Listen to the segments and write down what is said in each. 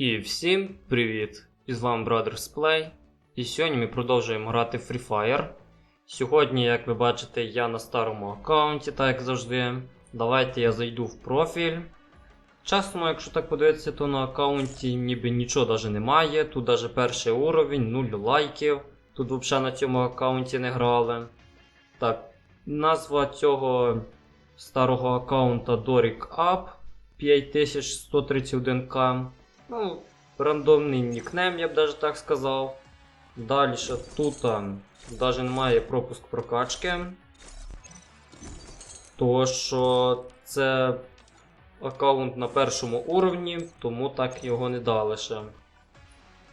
І всім привіт! І з вами Brothers Play. І сьогодні ми продовжуємо грати Free Fire. Сьогодні, як ви бачите, я на старому аккаунті, так як завжди. Давайте я зайду в профіль. Чесно, якщо так подивитися, то на аккаунті ніби нічого навіть немає. Тут навіть перший уровень, 0 лайків. Тут взагалі на цьому аккаунті не грали. Так, назва цього старого аккаунта Doric Up 5131к. Ну, рандомний нікнейм, я б даже так сказав. Далі тут навіть немає пропуск прокачки. Тому що це аккаунт на першому уровні, тому так його не дали ще.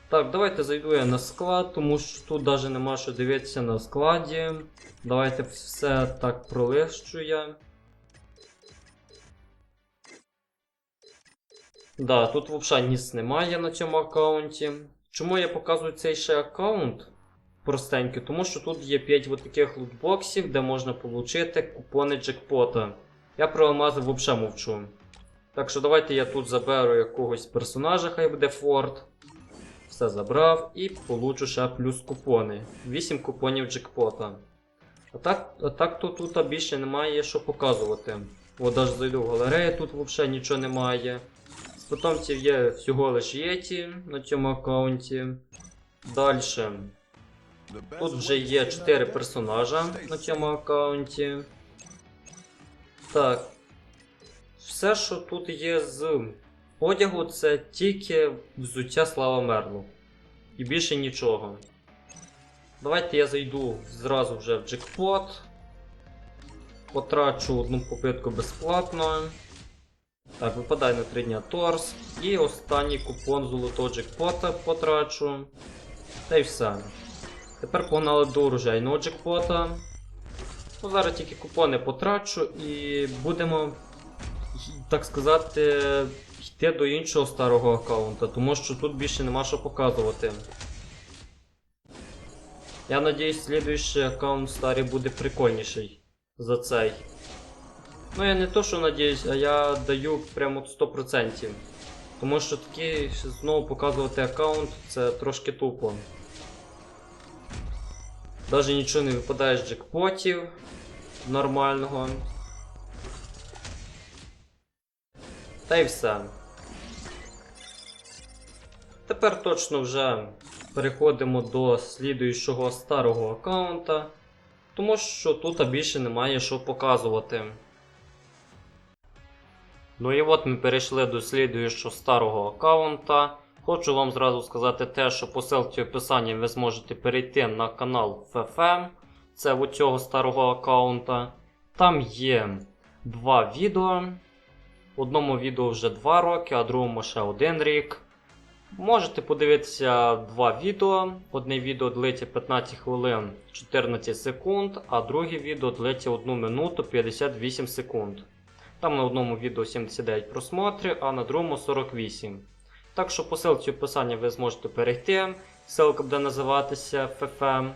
Так, давайте зайду я на склад, тому що тут навіть нема що дивитися на складі. Давайте все так пролищу я. Да, тут взагалі ніс немає на цьому аккаунті. Чому я показую цей ще аккаунт? Простенький, тому що тут є 5 от таких лутбоксів, де можна отримати купони джекпота. Я про алмази взагалі мовчу. Так що давайте я тут заберу якогось персонажа, хай буде Форд. Все забрав і получу ще плюс купони. 8 купонів джекпота. А так, а так то тут більше немає що показувати. От даже зайду в галерею, тут взагалі нічого немає. З є всього лише Єті на цьому аккаунті. Далі. Тут вже є 4 персонажа на цьому аккаунті. Так. Все, що тут є з одягу, це тільки взуття Слава Мерлу. І більше нічого. Давайте я зайду зразу вже в джекпот. Потрачу одну попитку безплатно. Так, випадає на 3 дня торс. І останній купон золотого джекпота потрачу. Та й все. Тепер погнали до урожайного джекпота. Ну, зараз тільки купони потрачу і будемо, так сказати, йти до іншого старого аккаунта, тому що тут більше нема що показувати. Я надіюсь, слідуючий аккаунт старий буде прикольніший за цей. Ну я не то, що надіюсь, а я даю прямо 100%. Тому що такий знову показувати аккаунт це трошки тупо. Даже нічого не випадає з джекпотів нормального. Та й все. Тепер точно вже переходимо до слідуючого старого аккаунта, тому що тут більше немає що показувати. Ну і от ми перейшли до слідуючого старого аккаунта. Хочу вам зразу сказати те, що по в описанні ви зможете перейти на канал FFM, це у цього старого аккаунта. Там є два відео. Одному відео вже 2 роки, а другому ще один рік. Можете подивитися два відео. Одне відео длиться 15 хвилин 14 секунд, а друге відео длиться 1 минуту 58 секунд. Там на одному відео 79 просмотрів, а на другому 48. Так що по ссылці в описанні ви зможете перейти, ссылка буде називатися FFM.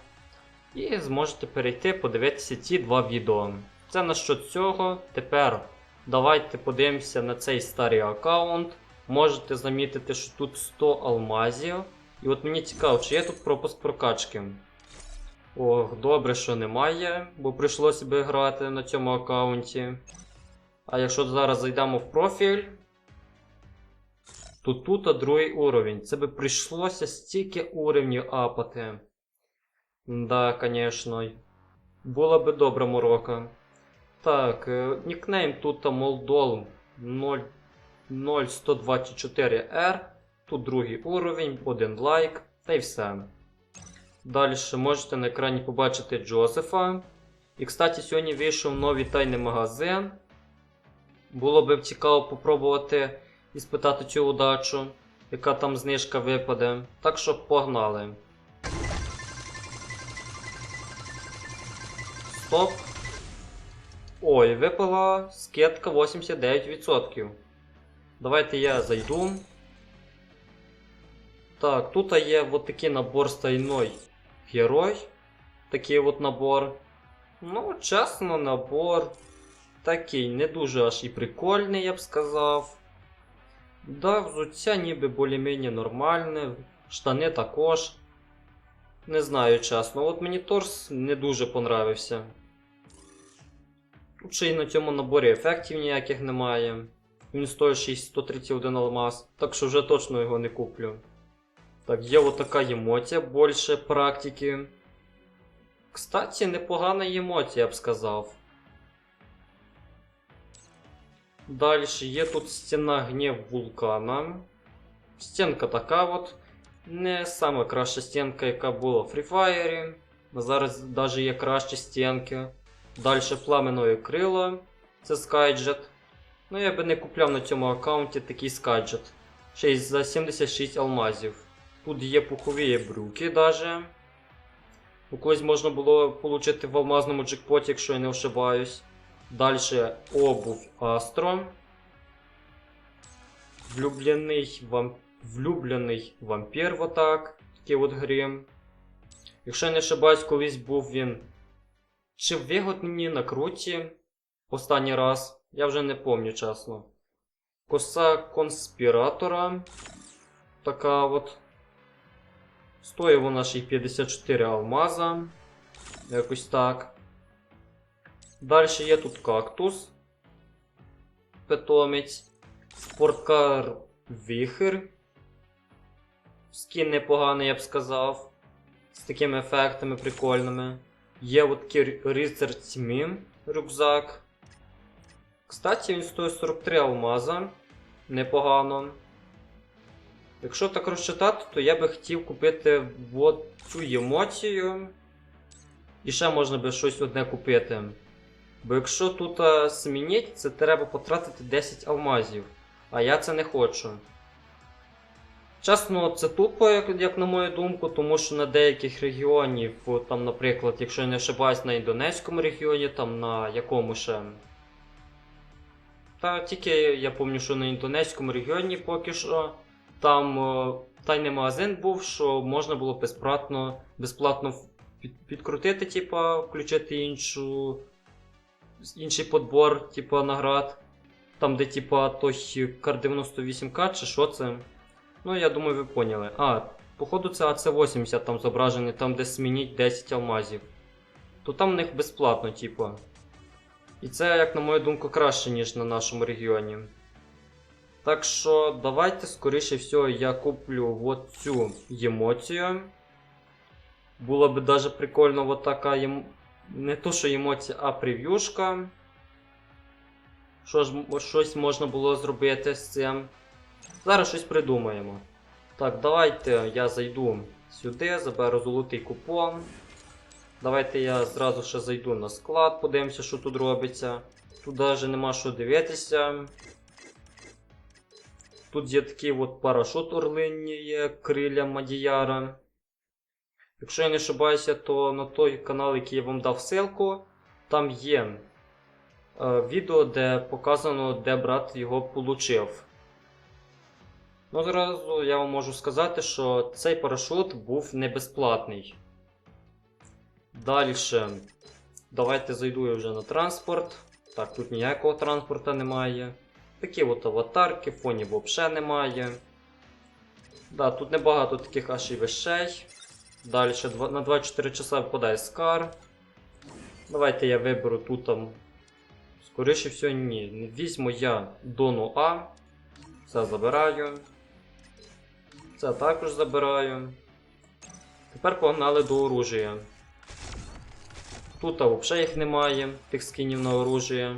І зможете перейти подивитися ці два відео. Це насчет цього. Тепер давайте подивимося на цей старий аккаунт. Можете замітити, що тут 100 алмазів. І от мені цікаво, чи є тут пропуск прокачки. Ох, добре, що немає, бо прийшлося би грати на цьому аккаунті. А якщо зараз зайдемо в профіль, то тут другий уровень. Це би прийшлося стільки уровнів апати. Да, звісно. Була би добра морока. Так, е, нікнейм тут Молдол 0124R. Тут другий уровень, один лайк, та й все. Далі можете на екрані побачити Джозефа. І, кстати, сьогодні вийшов новий тайний магазин. Було б цікаво попробувати і спитати цю удачу, яка там знижка випаде. Так що погнали. Стоп. Ой, випала скидка 89%. Давайте я зайду. Так, тут є от такий набор стайной герой. Такий от набор. Ну, чесно, набор такий не дуже аж і прикольний, я б сказав. Да, взуття ніби більш-менш нормальне, штани також. Не знаю чесно, от мені торс не дуже понравився. Тут ще й на цьому наборі ефектів ніяких немає. Він стоїть 6131 алмаз, так що вже точно його не куплю. Так, є отака емоція, більше практики. Кстати, непогана емоція, я б сказав. Далі є тут стіна гнів вулкана. Стінка така от. Не сама краща стінка, яка була в Free Fire. Зараз навіть є кращі стінки. Далі пламеної крила. Це Skyjet. Ну я би не купляв на цьому аккаунті такий Skyjet. Ще й за 76 алмазів. Тут є пухові брюки даже. У когось можна було отримати в алмазному джекпоті, якщо я не ошибаюсь. Далі обув Астро. Влюблений, вам... Влюблений вампір, отак. Такий от грім. Якщо я не ошибаюсь, колись був він. Чи в вигодні на круті останній раз. Я вже не пам'ятаю чесно. Коса конспіратора. Така от. Стоїть вона ще й 54 алмаза. Якось так. Далі є тут кактус. Питомець. Спорткар Віхер. Скін непоганий, я б сказав. З такими ефектами прикольними. Є от такий рицар рюкзак. Кстати, він стоїть 43 алмаза. Непогано. Якщо так розчитати, то я би хотів купити от цю емоцію. І ще можна би щось одне купити. Бо якщо тут а, змінити, це треба потратити 10 алмазів. А я це не хочу. Чесно, це тупо, як, як на мою думку, тому що на деяких регіонів, там, наприклад, якщо я не ошибаюсь, на Індонезькому регіоні, там на якому ще. Та тільки я пам'ятаю, що на Індонезькому регіоні поки що там е, тайний магазин був, що можна було безплатно, безплатно під, підкрутити, типа, включити іншу, інший подбор, типа, наград. Там, де, типа, той кар 98К чи що це. Ну, я думаю, ви поняли. А, походу, це АЦ80 там зображений, там, де змініть 10 алмазів. То там в них безплатно, типа. І це, як на мою думку, краще, ніж на нашому регіоні. Так що давайте, скоріше всього, я куплю от цю емоцію. Було би даже прикольно от така ем... не то, що емоція, а прев'юшка. Що ж, щось можна було зробити з цим. Зараз щось придумаємо. Так, давайте я зайду сюди, заберу золотий купон. Давайте я зразу ще зайду на склад, подивимося, що тут робиться. Тут навіть нема що дивитися. Тут є такий от парашут орлинні є, криля Мадіяра. Якщо я не ошибаюся, то на той канал, який я вам дав ссылку, там є е, відео, де показано, де брат його получив. Ну, зразу я вам можу сказати, що цей парашут був не безплатний. Далі. Давайте зайду я вже на транспорт. Так, тут ніякого транспорта немає. Такі от аватарки, фонів взагалі немає. Да, тут небагато таких аж і вещей. Далі на 24 часа випадає скар. Давайте я виберу тут там. Скоріше всього, ні. Візьму я Дону А. Це забираю. Це також забираю. Тепер погнали до оружия. Тут взагалі їх немає, тих скинів на оружие.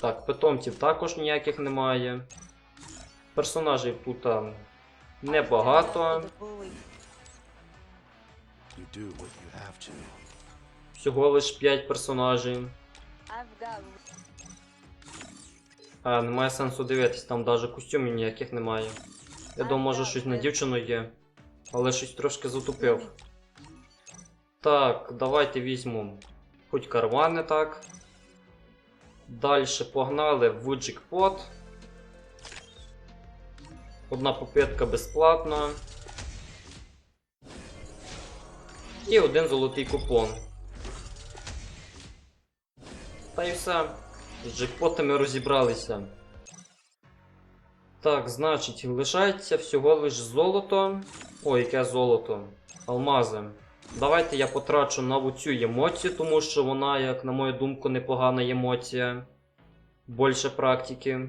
Так, питомців також ніяких немає. Персонажів тут небагато. Всього лиш 5 персонажів. А, немає сенсу дивитись, там навіть костюмів ніяких немає. Я думав, може щось на дівчину є, але щось трошки затупив. Так, давайте візьмемо хоч карвани так. Далі погнали в джекпот. Одна попитка безплатна. І один золотий купон. Та й все. З джекпотами розібралися. Так, значить, лишається всього лиш золото. Ой, яке золото. Алмази. Давайте я потрачу на цю емоцію, тому що вона, як на мою думку, непогана емоція. Більше практики.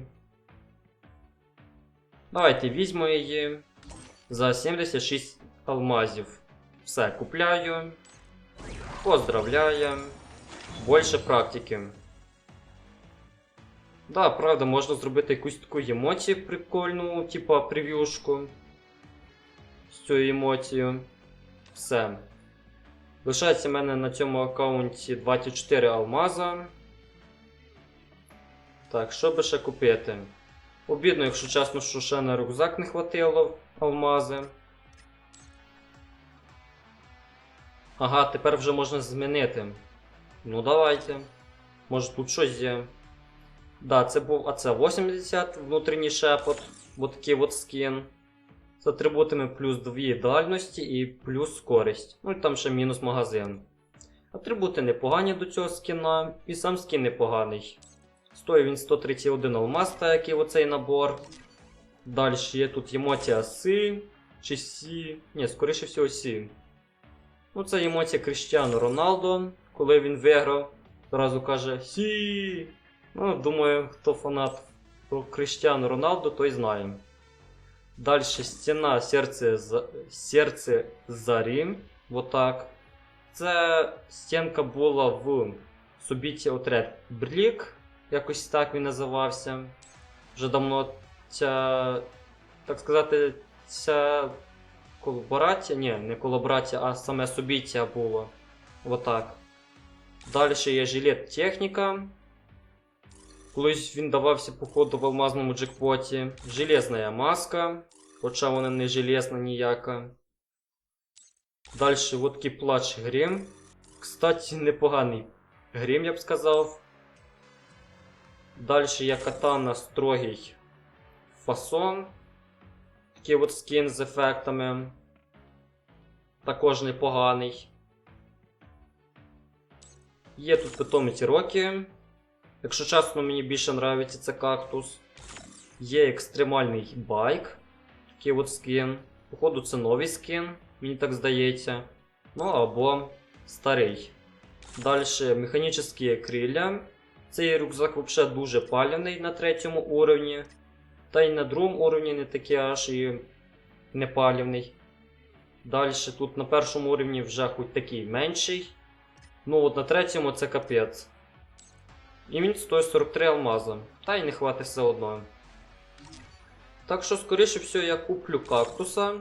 Давайте візьму її за 76 алмазів. Все, купляю. Поздравляю. Більше практики. Да, правда, можна зробити якусь таку емоцію прикольну, типа прев'юшку. З цією емоцією. Все. Лишається в мене на цьому аккаунті 24 алмаза. Так, що би ще купити? Обідно, якщо чесно, що ще на рюкзак не хватило алмази. Ага, тепер вже можна змінити. Ну давайте. Може тут щось є. Да, це був АЦ 80 внутрішній шепот. Вот такий от скін. З атрибутами плюс 2 дальності і плюс скорість. Ну і там ще мінус магазин. Атрибути непогані до цього скіна, і сам скін непоганий. Стоїть він 131 алмаз, так як і оцей набор. Далі є тут емоція Си чи Сі. Ні, скоріше всього Сі. Ну, це емоція Кріштіану Роналдо, коли він виграв, одразу каже Сі. Ну, думаю, хто фанат про Кріштіану Роналдо, той знає. Далі стіна серце, серце Зарі. Вот так. Це стінка була в Субіті Отряд Блік. Якось так він називався. Вже давно ця, так сказати, ця колаборація, ні, не колаборація, а саме Субіття було. Отак. Далі є жилет техніка. Колись він давався, походу, в алмазному джекпоті. Железна маска, хоча вона не железна ніяка. Далі такий плач грім. Кстати, непоганий грім, я б сказав. Далі є катана строгий фасон. Такий от скін з ефектами. Також непоганий. Є тут питомі роки. Якщо чесно, мені більше подобається це кактус. Є екстремальний байк. Такий от скін. Походу, це новий скін, мені так здається. Ну або старий. Далі механічні крилля. Цей рюкзак взагалі дуже паляний на третьому уровні. Та й на другому уровні не такий аж і не палівний. Далі тут на першому уровні вже хоч такий менший. Ну от на третьому це капець. І він стоїть 43 алмаза. Та й не хватить все одно. Так що, скоріше всього, я куплю кактуса.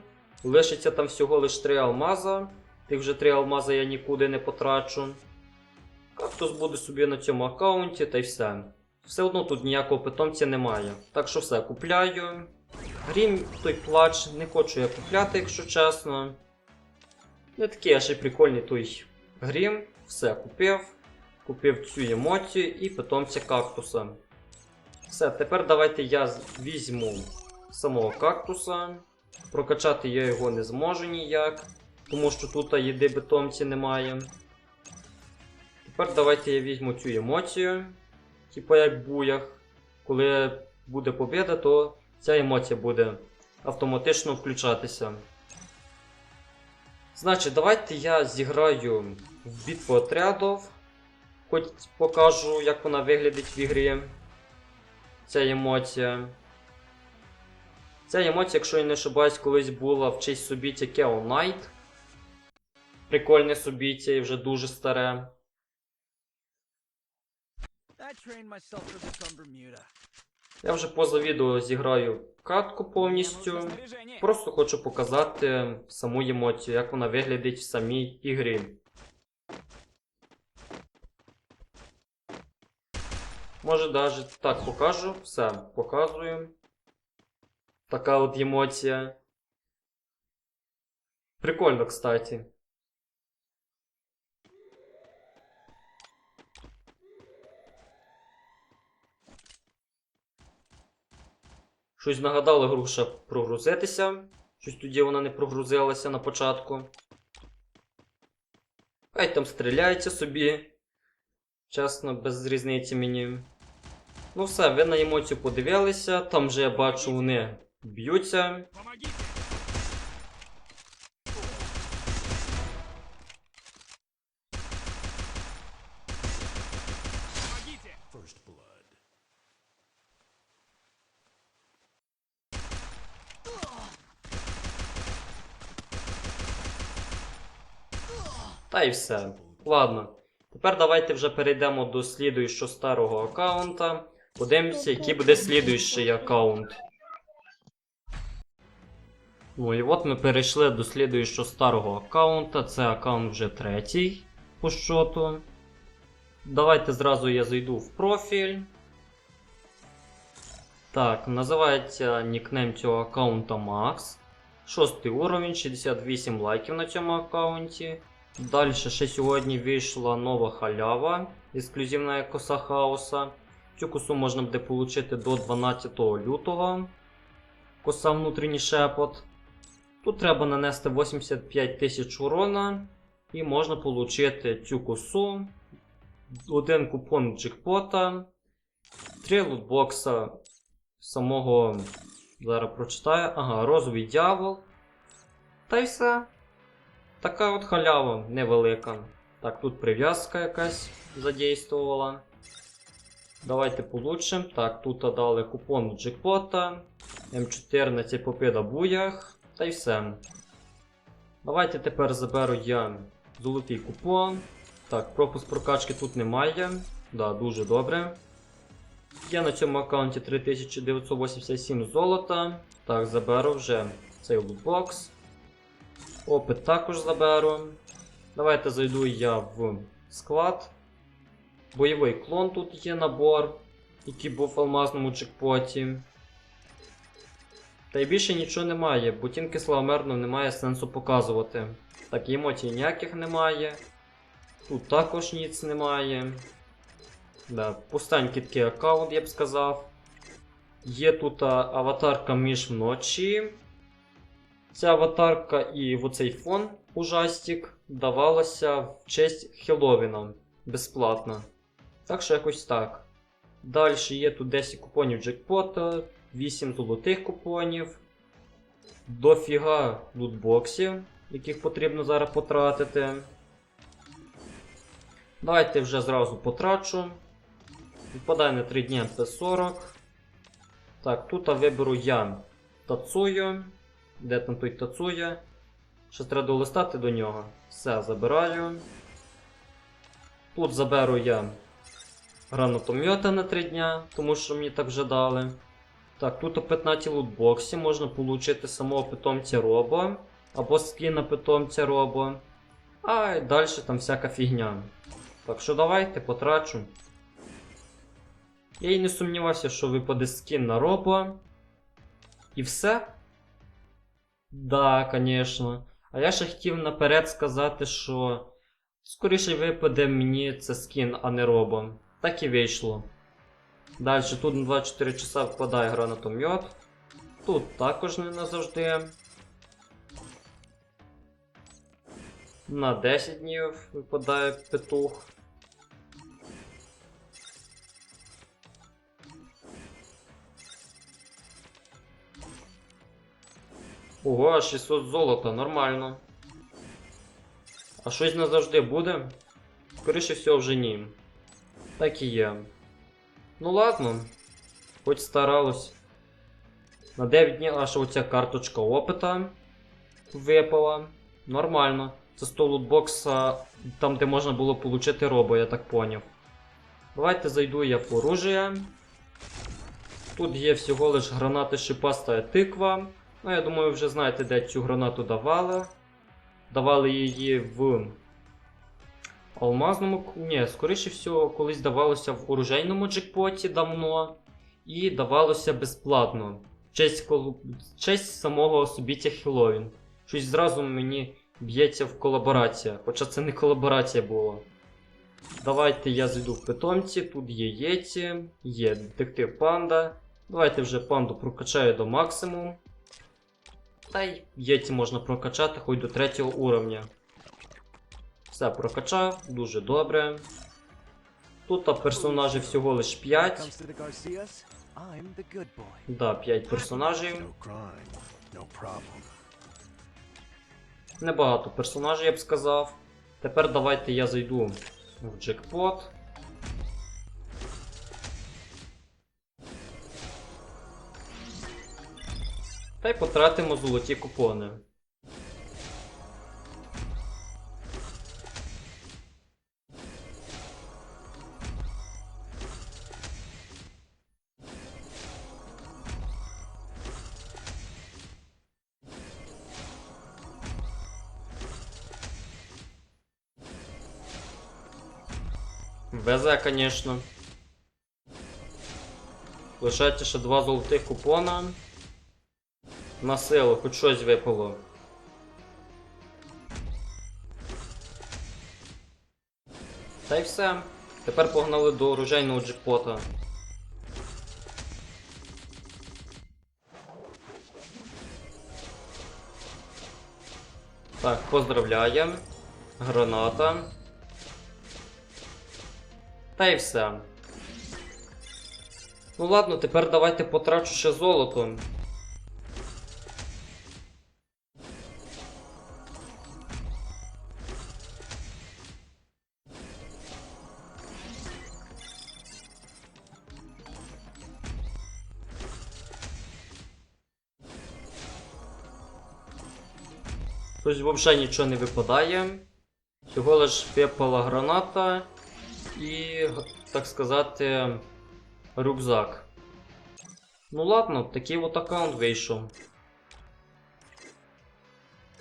Лишиться там всього лише 3 алмаза. Тих вже 3 алмаза я нікуди не потрачу. Кактус буде собі на цьому аккаунті та й все. Все одно тут ніякого питомця немає. Так що все, купляю. Грім той плач, не хочу я купляти, якщо чесно. Не такий аж і прикольний той грім. Все, купив. Купив цю емоцію і питомця кактуса. Все, тепер давайте я візьму самого кактуса. Прокачати я його не зможу ніяк, тому що тут їди питомці немає. Тепер давайте я візьму цю емоцію. Типа як буях. Коли буде побіда, то ця емоція буде автоматично включатися. Значить, давайте я зіграю в битву отрядів. Хоч покажу, як вона виглядить в ігрі. Ця емоція. Ця емоція, якщо я не ошибаюсь, колись була в честь собіття Keo Knight. Прикольне собіття і вже дуже старе. Я вже поза відео зіграю катку повністю. Просто хочу показати саму емоцію, як вона виглядить в самій ігрі. Може навіть так покажу. Все, показую. Така от емоція. Прикольно, кстати. Щось нагадала груша прогрузитися. Щось тоді вона не прогрузилася на початку. Хай там стріляється собі. Чесно, без різниці мені. Ну все, ви на емоцію подивилися, там вже я бачу, вони б'ються. Й все. Ладно. Тепер давайте вже перейдемо до слідуючого старого аккаунта. Подивимося, який буде слідуючий аккаунт. Ну і от ми перейшли до слідуючого старого аккаунта. Це аккаунт вже третій по щоту. Давайте зразу я зайду в профіль. Так, називається нікнейм цього аккаунта Max. Шостий уровень, 68 лайків на цьому аккаунті. Далі ще сьогодні вийшла нова халява, ексклюзивна коса хаоса. Цю косу можна буде отримати до 12 лютого. Коса внутрішній шепот. Тут треба нанести 85 тисяч урона. І можна отримати цю косу. Один купон джекпота. Три лутбокса самого. Зараз прочитаю. Ага, розовий дьявол. Та й все. Така от халява невелика. Так, тут прив'язка якась задействувала. Давайте получим. Так, тут дали купон джекпота. М14 попида буях. Та й все. Давайте тепер заберу я золотий купон. Так, пропуск прокачки тут немає. Да, дуже добре. Є на цьому аккаунті 3987 золота. Так, заберу вже цей лутбокс. Опит також заберу. Давайте зайду я в склад. Бойовий клон тут є набор, який був в алмазному джекпоті. Та й більше нічого немає, бо тінки славомерно немає сенсу показувати. Так, емоцій ніяких немає. Тут також ніц немає. Да, пустенький такий аккаунт, я б сказав. Є тут аватарка між вночі. Ця аватарка і оцей фон ужастик давалася в честь Хеллоуіна безплатно. Так що якось так. Далі є тут 10 купонів джекпота, 8 золотих купонів, дофіга лутбоксів, яких потрібно зараз потратити. Давайте вже зразу потрачу. Відпадає на 3 дні МП40. Так, тут виберу я Тацую. Де там той Тацуя? Ще треба долистати до нього. Все, забираю. Тут заберу я гранатомета на 3 дня, тому що мені так вже дали. Так, тут у 15 лутбоксі можна отримати самого питомця Робо або скіна питомця Робо. А далі там всяка фігня. Так що давайте потрачу. Я і не сумнівався, що випаде скін на Робо. І все. Да, звісно. А я ще хотів наперед сказати, що скоріше випаде мені це скін, а не робо. Так і вийшло. Далі тут на 24 часа впадає гранатомет. Тут також не назавжди. На 10 днів випадає петух. Ого, 600 золота, нормально. А щось назавжди буде? Скоріше всього вже ні. Так і є. Ну ладно, хоч старалось. На 9 днів аж оця карточка опита випала. Нормально. Це 100 лутбокса, там де можна було отримати робо, я так поняв. Давайте зайду я в оружие. Тут є всього лиш гранати шипаста тиква. Ну, я думаю, вже знаєте, де цю гранату давали. Давали її в алмазному. Ні, скоріше всього, колись давалося в оружейному джекпоті давно. І давалося безплатно. В честь, кол... в честь самого собіття Хеллоуін. Щось зразу мені б'ється в колаборація. Хоча це не колаборація була. Давайте я зайду в питомці. Тут є Єті, є детектив панда. Давайте вже панду прокачаю до максимуму. Та й єті можна прокачати хоч до третього уровня. Все прокачав, дуже добре. Тут персонажів всього лиш 5. Comes to the Garcias, I'm the good boy. Да, 5 персонажів. Небагато персонажів, я б сказав. Тепер давайте я зайду в джекпот. Та й потратимо золоті купони. Везе, звісно. Лишається ще два золотих купона. На силу, хоч щось випало. Та й все. Тепер погнали до оружейного джекпота. Так, поздравляємо. Граната. Та й все. Ну ладно, тепер давайте потрачу ще золото. Взагалі нічого не випадає. Всього лиш випала граната і, так сказати, рюкзак. Ну ладно, такий от аккаунт вийшов.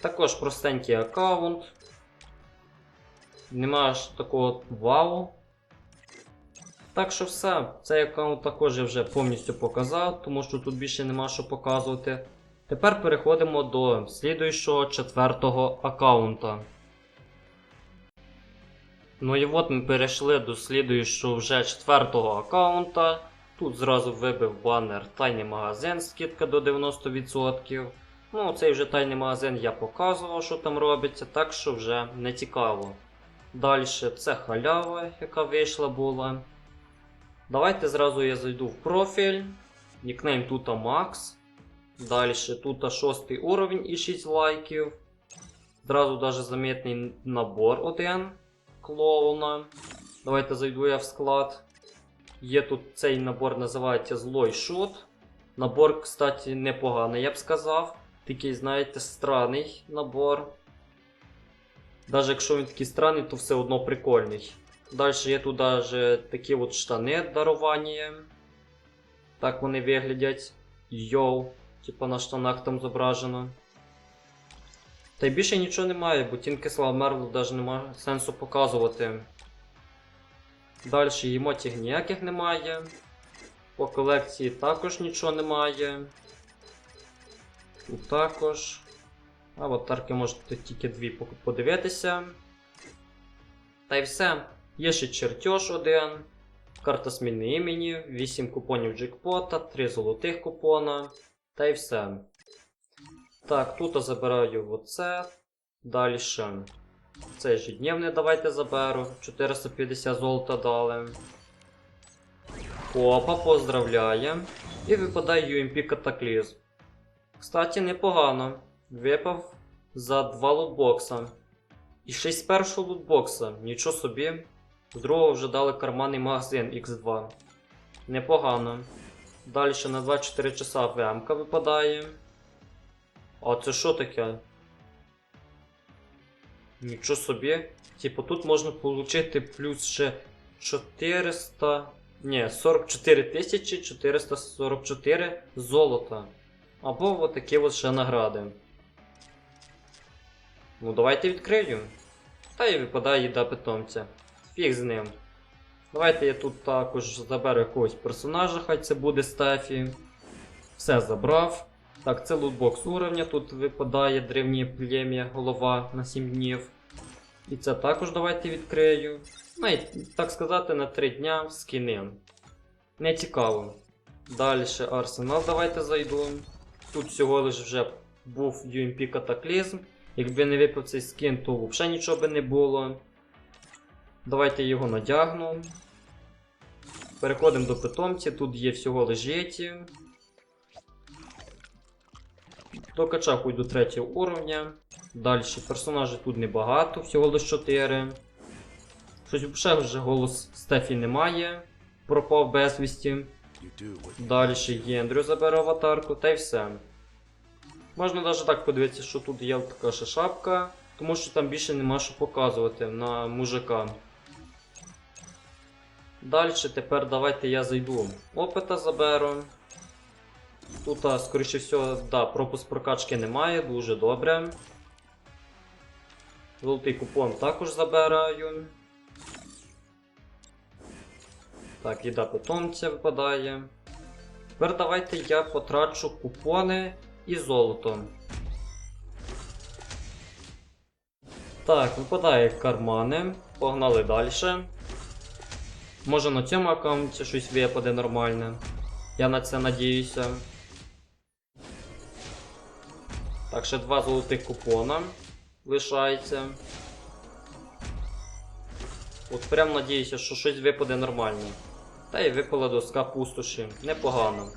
Також простенький аккаунт. Нема ж такого вау. Так що все, цей аккаунт також я вже повністю показав, тому що тут більше нема що показувати. Тепер переходимо до слідуючого четвертого аккаунта. Ну і от ми перейшли до слідуючого вже четвертого аккаунта. Тут зразу вибив банер тайний магазин, скидка до 90%. Ну, цей вже тайний магазин я показував, що там робиться, так що вже не цікаво. Далі це халява, яка вийшла була. Давайте зразу я зайду в профіль. Нікнейм тут Макс. Далі тут 6 уровень і 6 лайків. Зразу даже замітний набор один клоуна. Давайте зайду я в склад. Є тут цей набор, називається Злой Шут. Набор, кстати, непоганий, я б сказав. Такий, знаєте, странний набор. Навіть якщо він такий странний, то все одно прикольний. Далі є тут даже такі от штани дарування. Так вони виглядять. Йоу, типа на штанах там зображено. Та й більше нічого немає, бо слава Мерлу навіть немає сенсу показувати. Далі емотів ніяких немає. По колекції також нічого немає. Тут також. Аватарки можете тільки дві подивитися. Та й все. Є ще чертеж один. Карта зміни імені, 8 купонів джекпота, 3 золотих купона. Та й все. Так, тут я забираю оце. Далі. Це ежедневне давайте заберу. 450 золота дали. Опа, поздравляємо. І випадає UMP катаклізм. Кстати, непогано. Випав за два лутбокса. І ще й з першого лутбокса. Нічого собі. З другого вже дали карманний магазин X2. Непогано. Далі на 24 часа ВМК випадає. А це що таке? Нічого собі. Типу тут можна отримати плюс ще 400. Ні, 44 444 золота. Або от такі от ще награди. Ну давайте відкрию. Та й випадає їда питомця. Фіг з ним. Давайте я тут також заберу якогось персонажа, хай це буде Стефі. Все забрав. Так, це лутбокс уровня, тут випадає древнє плем'я, голова на 7 днів. І це також давайте відкрию. Ну і так сказати, на 3 дня скини. Не цікаво. Далі арсенал давайте зайду. Тут всього лиш вже був UMP катаклізм. Якби не випав цей скін, то взагалі нічого би не було. Давайте його надягну. Переходимо до питомців. Тут є всього лиш єті. Докачав хуй до третього уровня. Далі персонажів тут небагато, всього лише 4. Щось ще вже голос Стефі немає. Пропав безвісті. Далі є Ендрю забере аватарку, та й все. Можна навіть так подивитися, що тут є така ще шапка, тому що там більше нема що показувати на мужика. Далі тепер давайте я зайду. Опита заберу. Тут, скоріше всього, да, пропуск прокачки немає, дуже добре. Золотий купон також забираю. Так, їда питомця випадає. Тепер давайте я потрачу купони і золото. Так, випадає кармани. Погнали далі. Може на цьому аккаунті щось випаде нормальне. Я на це надіюся. Так, ще два золотих купона лишається. От прям надіюся, що щось випаде нормально. Та й випала доска пустоші. Непогано.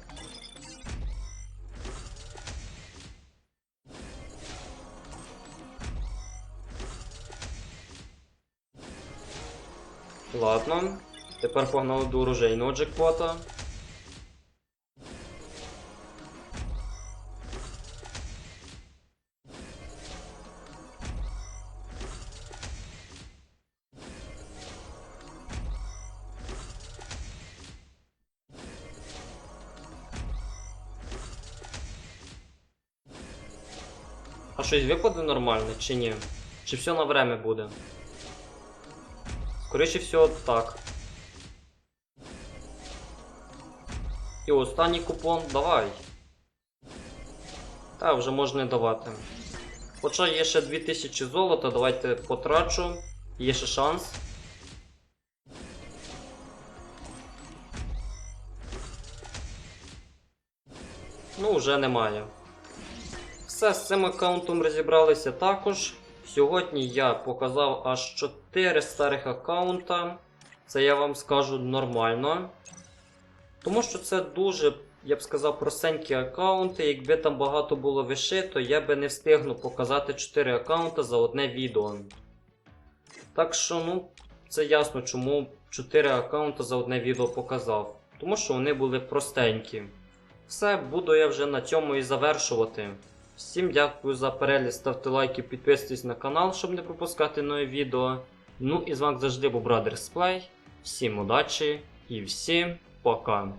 Ладно. Тепер погнали до оружейного джекпота. А щось випаде нормальне чи ні? Чи все на время буде? Скоріше всього, так. І останній купон давай. Та, вже можна і давати. Хоча є ще 2000 золота, давайте потрачу. Є ще шанс. Ну, вже немає. Все, з цим аккаунтом розібралися також. Сьогодні я показав аж 4 старих аккаунта. Це я вам скажу нормально. Тому що це дуже, я б сказав, простенькі аккаунти. Якби там багато було вишито, я би не встигну показати 4 аккаунта за одне відео. Так що, ну, це ясно, чому 4 аккаунта за одне відео показав. Тому що вони були простенькі. Все, буду я вже на цьому і завершувати. Всім дякую за перегляд, ставте лайки, підписуйтесь на канал, щоб не пропускати нові відео. Ну і з вами завжди був Brothers Play. Всім удачі і всім pakan